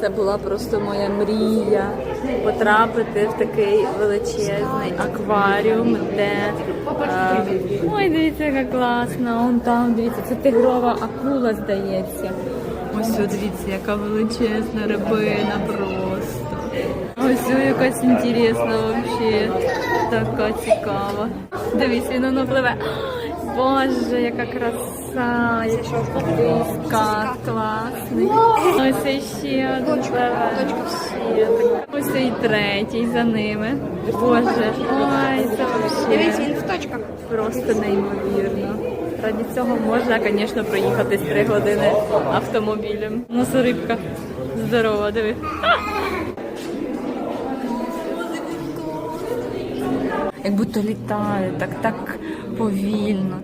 Це була просто моя мрія потрапити в такий величезний акваріум, де е, ой, дивіться, яка класна. Он там дивіться, це тигрова акула, здається. Ось от дивіться, яка величезна рибина просто. Ось о, якась інтересна взагалі. Така цікава. Він воно пливе. Боже, яка краса, якщо подиска, класний. Ось ще один. Ось і третій за ними. Боже, ой, це він в точках. просто неймовірно. Раді цього можна, звісно, проїхати 3 години автомобілем. Ну, це рибка. Здорова, диви. Як будто літає, так так повільно.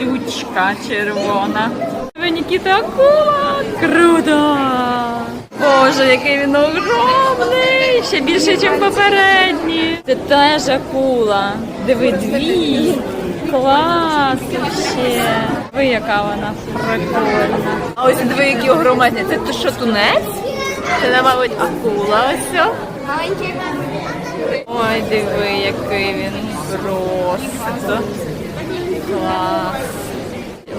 Лючка червона. Ви Нікіта акула! Круто! Боже, який він огромний! Ще більше, ніж попередні. Це теж акула. Диви, дві. Клас вообще. Ви яка вона прикольна. А ось диви, які огромні. Це що, тунець? Це, мабуть, акула ось. Ой, диви, який він просто. Клас.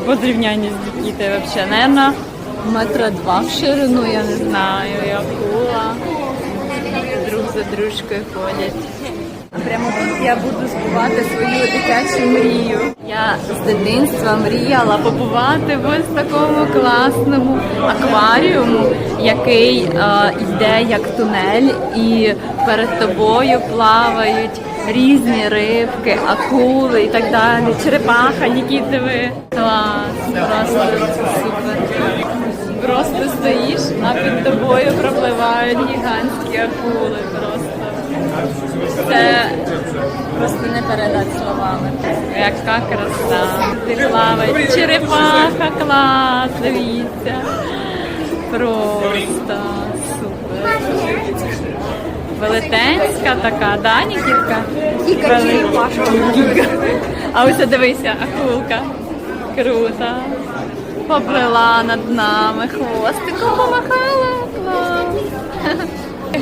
По зрівнянні з Нікітою взагалі, наверное, метра два в ширину, я не знаю, я акула. Друг за дружкою ходять. Прямо тут я буду збувати свою дитячу мрію. Я з дитинства мріяла побувати в ось такому класному акваріуму, який е, йде як тунель, і перед тобою плавають різні рибки, акули і так далі. Черепаха, Нікітови. Клас, просто супер. Просто стоїш, а під тобою пропливають гігантські акули. Просто це просто не передати словами. Яка краса. Ти плавають. Черепаха, клас, дивіться. Просто супер. Велетенська така, да, Нікітка? Велика. А ось дивися, акулка. Круто. Поплила над нами, хвостиком помахала.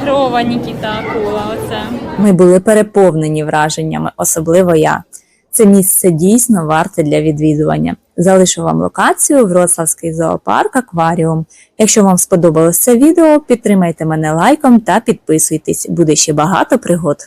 Грова Нікіта акула, оце. Ми були переповнені враженнями, особливо я. Це місце дійсно варте для відвідування. Залишу вам локацію Вроцлавський зоопарк Акваріум. Якщо вам сподобалось це відео, підтримайте мене лайком та підписуйтесь. Буде ще багато пригод.